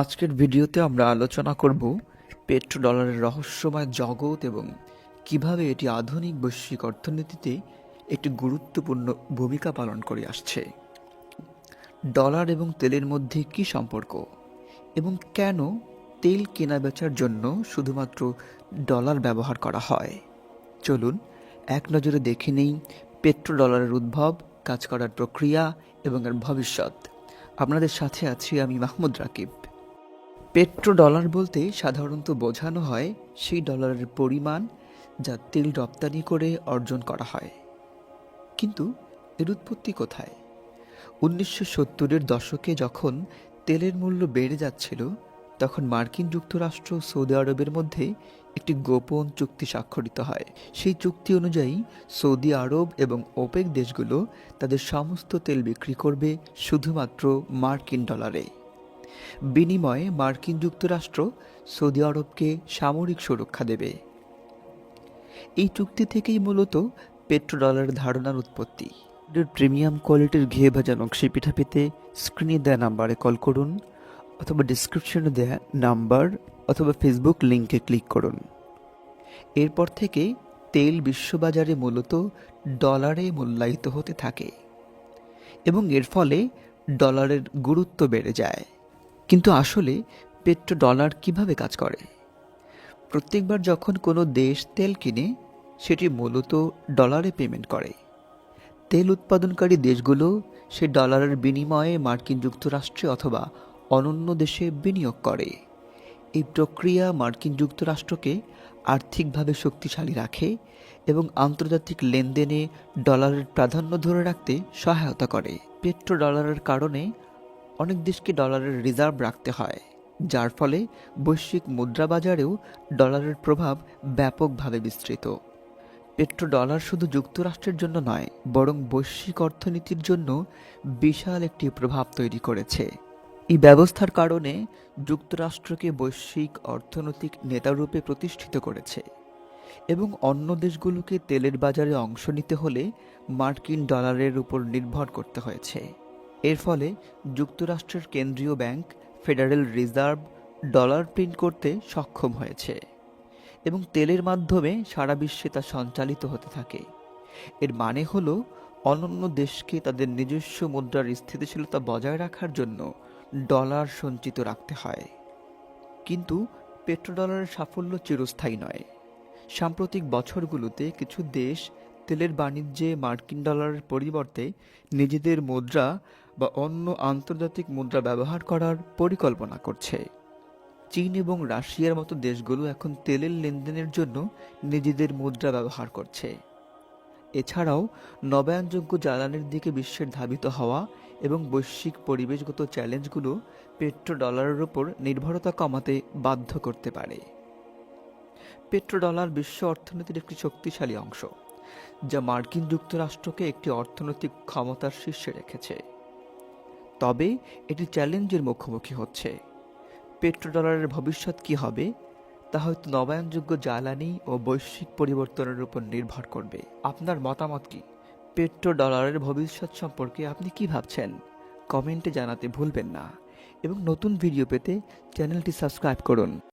আজকের ভিডিওতে আমরা আলোচনা করব পেট্রো ডলারের রহস্যময় জগৎ এবং কীভাবে এটি আধুনিক বৈশ্বিক অর্থনীতিতে একটি গুরুত্বপূর্ণ ভূমিকা পালন করে আসছে। ডলার এবং তেলের মধ্যে কি সম্পর্ক এবং কেন তেল কেনা বেচার জন্য শুধুমাত্র ডলার ব্যবহার করা হয়? চলুন, এক নজরে দেখে নেই পেট্রো ডলারের উদ্ভব, কাজ করার প্রক্রিয়া এবং এর ভবিষ্যৎ। আপনাদের সাথে আছি আমি মাহমুদ রাকিব। পেট্রো ডলার বলতে সাধারণত বোঝানো হয় সেই ডলারের পরিমাণ যা তেল রপ্তানি করে অর্জন করা হয়। কিন্তু এর উৎপত্তি কোথায়? উনিশশো সত্তরের দশকে যখন তেলের মূল্য বেড়ে যাচ্ছিল, তখন মার্কিন যুক্তরাষ্ট্র সৌদি আরবের মধ্যে একটি গোপন চুক্তি স্বাক্ষরিত হয়। সেই চুক্তি অনুযায়ী সৌদি আরব এবং ওপেক দেশগুলো তাদের সমস্ত তেল বিক্রি করবে শুধুমাত্র মার্কিন ডলারে। বিনিময়ে মার্কিন যুক্তরাষ্ট্র সৌদি আরবকে সামরিক সুরক্ষা দেবে। এই চুক্তি থেকেই মূলত পেট্রো ডলারের ধারণার উৎপত্তি। প্রিমিয়াম কোয়ালিটির ঘিয়ে ভাজা নকশি পিঠা পেতে স্ক্রিনে দেওয়া নাম্বারে কল করুন অথবা ডিসক্রিপশনে দেয়া নাম্বার অথবা ফেসবুক লিঙ্কে ক্লিক করুন। এরপর থেকে তেল বিশ্ববাজারে মূলত ডলারে মূল্যায়িত হতে থাকে এবং এর ফলে ডলারের গুরুত্ব বেড়ে যায়। কিন্তু আসলে পেট্রো ডলার কীভাবে কাজ করে? প্রত্যেকবার যখন কোনো দেশ তেল কিনে, সেটি মূলত ডলারে পেমেন্ট করে। তেল উৎপাদনকারী দেশগুলো সে ডলারের বিনিময়ে মার্কিন যুক্তরাষ্ট্রে অথবা অনন্য দেশে বিনিয়োগ করে। এই প্রক্রিয়া মার্কিন যুক্তরাষ্ট্রকে আর্থিকভাবে শক্তিশালী রাখে এবং আন্তর্জাতিক লেনদেনে ডলারের প্রাধান্য ধরে রাখতে সহায়তা করে। পেট্রো ডলারের কারণে অনেক দেশকে ডলারের রিজার্ভ রাখতে হয়, যার ফলে বৈশ্বিক মুদ্রা বাজারেও ডলারের প্রভাব ব্যাপকভাবে বিস্তৃত। পেট্রো ডলার শুধু যুক্তরাষ্ট্রের জন্য নয়, বরং বৈশ্বিক অর্থনীতির জন্য বিশাল একটি প্রভাব তৈরি করেছে। এই ব্যবস্থার কারণে যুক্তরাষ্ট্রকে বৈশ্বিক অর্থনৈতিক নেতারূপে প্রতিষ্ঠিত করেছে এবং অন্য দেশগুলোকে তেলের বাজারে অংশ নিতে হলে মার্কিন ডলারের উপর নির্ভর করতে হয়েছে। এর ফলে যুক্তরাষ্ট্রের কেন্দ্রীয় bank, federal reserve, dollar print করতে সক্ষম হয়েছে এবং তেলের মাধ্যমে সারা বিশ্বে তা সঞ্চালিত হতে থাকে। এর মানে হলো অনন্য দেশকে তাদের নিজস্ব মুদ্রার স্থিতিশীলতা বজায় রাখার জন্য ডলার সঞ্চিত রাখতে হয়। কিন্তু পেট্রোডলারের সাফল্য চিরস্থায়ী নয়। সাম্প্রতিক বছরগুলোতে কিছু দেশ তেলের বাণিজ্যে মার্কিন ডলারের পরিবর্তে নিজেদের মুদ্রা বা অন্য আন্তর্জাতিক মুদ্রা ব্যবহার করার পরিকল্পনা করছে। চীন এবং রাশিয়ার মতো দেশগুলো এখন তেলের লেনদেনের জন্য নিজেদের মুদ্রা ব্যবহার করছে। এছাড়াও নবায়নযোগ্য জ্বালানির দিকে বিশ্বের ধাবিত হওয়া এবং বৈশ্বিক পরিবেশগত চ্যালেঞ্জগুলো পেট্রো ডলারের উপর নির্ভরতা কমাতে বাধ্য করতে পারে। পেট্রো ডলার বিশ্ব অর্থনীতির একটি শক্তিশালী অংশ, যা মার্কিন যুক্তরাষ্ট্রকে একটি অর্থনৈতিক ক্ষমতার শীর্ষে রেখেছে। তবে এটি চ্যালেঞ্জের মুখোমুখি হচ্ছে। পেট্রোডলারের ভবিষ্যৎ কি হবে, তা হয়তো নবায়নযোগ্য জ্বালানি ও বৈশ্বিক পরিবর্তনের উপর নির্ভর করবে। আপনার মতামত কি? পেট্রো ডলারের ভবিষ্যৎ সম্পর্কে আপনি কি ভাবছেন? কমেন্টে জানাতে ভুলবেন না। এবং নতুন ভিডিও পেতে চ্যানেলটি সাবস্ক্রাইব করুন।